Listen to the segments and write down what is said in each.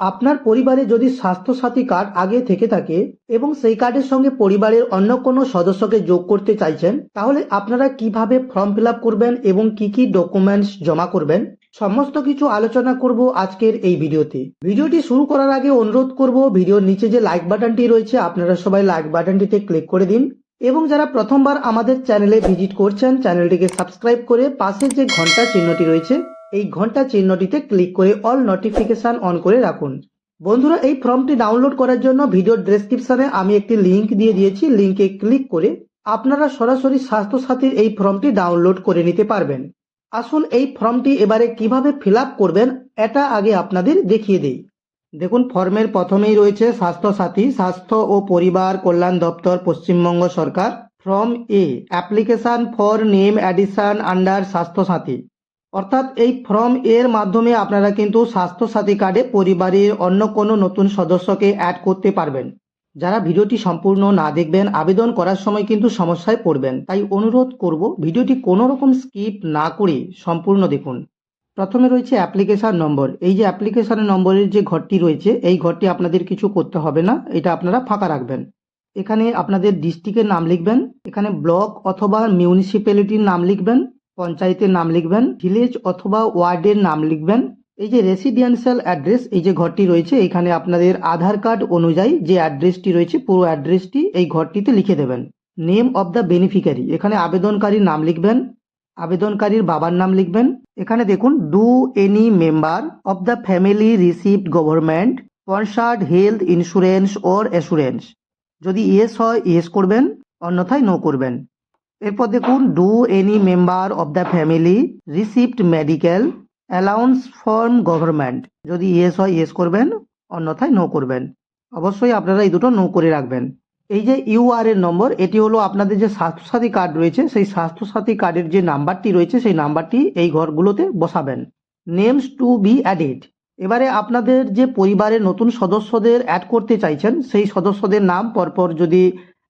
আপনার পরিবারে যদি স্বাস্থ্যসাথী কার্ড আগে থেকে থাকে এবং সেই কার্ডের সঙ্গে পরিবারের অন্য কোনো সদস্যকে যোগ করতে চাইছেন, তাহলে আপনারা কীভাবে ফর্ম ফিল করবেন এবং কি কি ডকুমেন্টস জমা করবেন? সমস্ত কিছু আলোচনা করব আজকের এই ভিডিওতে। ভিডিওটি শুরু করার আগে অনুরোধ করব, ভিডিওর নিচে যে লাইক বাটনটি রয়েছে, আপনারা সবাই লাইক বাটনটিতে ক্লিক করে দিন এবং যারা প্রথমবার আমাদের চ্যানেলে ভিজিট করছেন চ্যানেলটিকে সাবস্ক্রাইব করে পাশের যে ঘণ্টা চিহ্নটি রয়েছে এই ঘণ্টা চিহ্নটিতে ক্লিক করে অল নোটিফিকেশন অন করে রাখুন। বন্ধুরা, এই ফর্মটি ডাউনলোড করার জন্য ভিডিওর ডেসক্রিপশনে আমি একটি লিংক দিয়ে দিয়েছি। লিঙ্কে ক্লিক করে আপনারা সরাসরি স্বাস্থ্যসাথীর এই ফর্মটি ডাউনলোড করে নিতে পারবেন। আসুন এই ফর্মটি এবারে কীভাবে ফিল করবেন এটা আগে আপনাদের দেখিয়ে দিই। দেখুন, ফর্মের প্রথমেই রয়েছে স্বাস্থ্যসাথী, স্বাস্থ্য ও পরিবার কল্যাণ দপ্তর, পশ্চিমবঙ্গ সরকার, form A application for name addition under Swasthyasathi. অর্থাৎ এই ফর্ম এর মাধ্যমে আপনারা কিন্তু স্বাস্থ্যসাথী কার্ডে পরিবারের অন্য কোনো নতুন সদস্যকে অ্যাড করতে পারবেন। যারা ভিডিওটি সম্পূর্ণ না দেখবেন, আবেদন করার সময় কিন্তু সমস্যায় পড়বেন। তাই অনুরোধ করব, ভিডিওটি কোনো রকম স্কিপ না করে সম্পূর্ণ দেখুন। প্রথমে রয়েছে অ্যাপ্লিকেশান নম্বর এই যে অ্যাপ্লিকেশন নম্বরের যে ঘরটি রয়েছে, এই ঘরটি আপনাদের কিছু করতে হবে না, এটা আপনারা ফাঁকা রাখবেন। এখানে আপনাদের ডিস্ট্রিক্টের নাম লিখবেন, এখানে ব্লক অথবা মিউনিসিপ্যালিটির নাম লিখবেন পঞ্চায়েতের নাম লিখবেন ভিলেজ অথবা ওয়ার্ডের নাম লিখবেন। এই যে রেসিডেন্সিয়াল অ্যাড্রেস এই যে ঘরটি রয়েছে, এখানে আপনাদের আধার কার্ড অনুযায়ী যে অ্যাড্রেসটি রয়েছে, পুরো অ্যাড্রেসটি এই ঘরটিতে লিখে দেবেন। নেম অব দ্য বেনিফিকারি এখানে আবেদনকারীর নাম লিখবেন, আবেদনকারীর বাবার নাম লিখবেন। এখানে দেখুন do any member of the family received government sponsored health insurance or assurance যদি ইয়েস হয় ইয়েস করবেন, অন্যথায় নো করবেন। এরপর দেখুন do any member of the family received medical allowance form government যদি ইয়েস হয় ইয়েস করবেন, অন্যথায় নো করবেন। অবশ্যই আপনারা এই দুটো নো করে রাখবেন। এই যে ইউআর এর নম্বর, এটি হলো আপনাদের যে স্বাস্থ্যসাথী কার্ড রয়েছে, সেই স্বাস্থ্যসাথী কার্ডের যে নাম্বারটি রয়েছে, সেই নাম্বারটি এই ঘরগুলোতে বসাবেন। নেমস টু বি অ্যাডেড এবারে আপনাদের যে পরিবারের নতুন সদস্যদের অ্যাড করতে চাইছেন, সেই সদস্যদের নাম পরপর যদি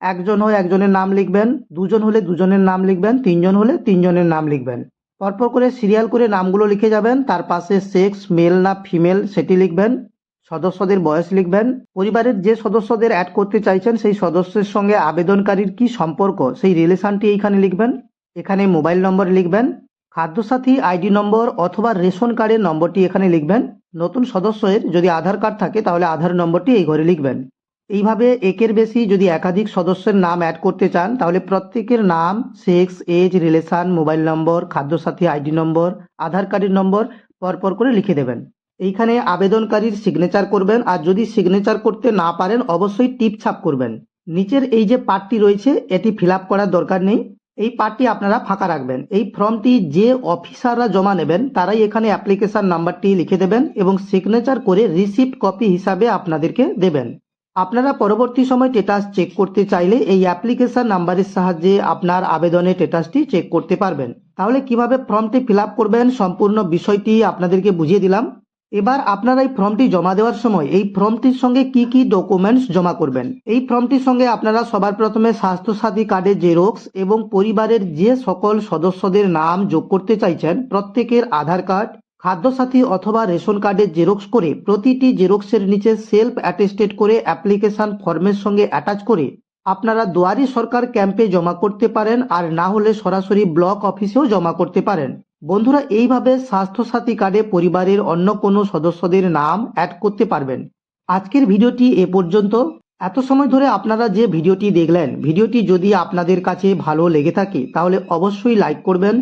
একজন হয়ে একজনের নাম লিখবেন, দুজন হলে দুজনের নাম লিখবেন, তিনজন হলে তিনজনের নাম লিখবেন। পরপর করে সিরিয়াল করে নামগুলো লিখে যাবেন, তার পাশে সেক্স মেল না ফিমেল সেটি লিখবেন, সদস্যদের বয়স লিখবেন। পরিবারের যে সদস্যদের অ্যাড করতে চাইছেন, সেই সদস্যের সঙ্গে আবেদনকারীর কি সম্পর্ক, সেই রিলেশনটি এইখানে লিখবেন। এখানে মোবাইল নম্বর লিখবেন, খাদ্যসাথী আইডি নম্বর অথবা রেশন কার্ডের নম্বরটি এখানে লিখবেন। নতুন সদস্যের যদি আধার কার্ড থাকে, তাহলে আধার নম্বরটি এই ঘরে লিখবেন। এইভাবে একের বেশি যদি একাধিক সদস্যের নাম অ্যাড করতে চান, তাহলে প্রত্যেকের নাম sex age relation mobile number Khadyasathi ID number Aadhaar কার্ডের নম্বর পরপর করে লিখে দেবেন। এইখানে আবেদনকারীর সিগনেচার করবেন, আর যদি সিগনেচার করতে না পারেন, অবশ্যই টিপ ছাপ করবেন। নিচের এই যে পার্টটি রয়েছে, এটি ফিল করার দরকার নেই। এই পার্টটি আপনারা ফাঁকা রাখবেন। এই ফর্মটি যে অফিসাররা জমা নেবেন, তারাই এখানে অ্যাপ্লিকেশন নাম্বারটি লিখে দেবেন এবং সিগনেচার করে রিসিপ্ট কপি হিসাবে আপনাদেরকে দেবেন। আপনারা পরবর্তী সময় স্টেটাস চেক করতে চাইলে এই অ্যাপ্লিকেশন নাম্বারের সাহায্যে আপনার আবেদনের স্টেটাসটি চেক করতে পারবেন। তাহলে কীভাবে ফর্মটি ফিল করবেন সম্পূর্ণ বিষয়টি আপনাদেরকে বুঝিয়ে দিলাম। এবার আপনারা এই ফর্মটি জমা দেওয়ার সময় এই ফর্মটির সঙ্গে কি কি ডকুমেন্টস জমা করবেন? এই ফর্মটির সঙ্গে আপনারা সবার প্রথমে স্বাস্থ্যসাথী কার্ডের জেরক্স এবং পরিবারের যে সকল সদস্যদের নাম যোগ করতে চাইছেন, প্রত্যেকের আধার কার্ড খাদ্যসাথী অথবা রেশন কার্ডের জেরক্স করে প্রতিটি জেরক্সের নিচে সেলফ অ্যাটেস্টেড করে অ্যাপ্লিকেশন ফর্মের সঙ্গে অ্যাটাচ করে আপনারা দুয়ারি সরকার ক্যাম্পে জমা করতে পারেন আর না হলে সরাসরি ব্লক অফিসেও জমা করতে পারেন। বন্ধুরা, এইভাবে স্বাস্থ্যসাথী কার্ডে পরিবারের অন্য কোনো সদস্যদের নাম অ্যাড করতে পারবেন। আজকের ভিডিওটি এ পর্যন্ত। এত সময় ধরে আপনারা যে ভিডিওটি দেখলেন, ভিডিওটি যদি আপনাদের কাছে ভালো লেগে থাকে, তাহলে অবশ্যই লাইক করবেন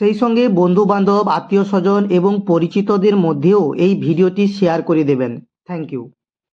সেই সঙ্গে বন্ধু বান্ধব আত্মীয় স্বজন এবং পরিচিতদের মধ্যেও এই ভিডিওটি শেয়ার করে দেবেন। Thank you.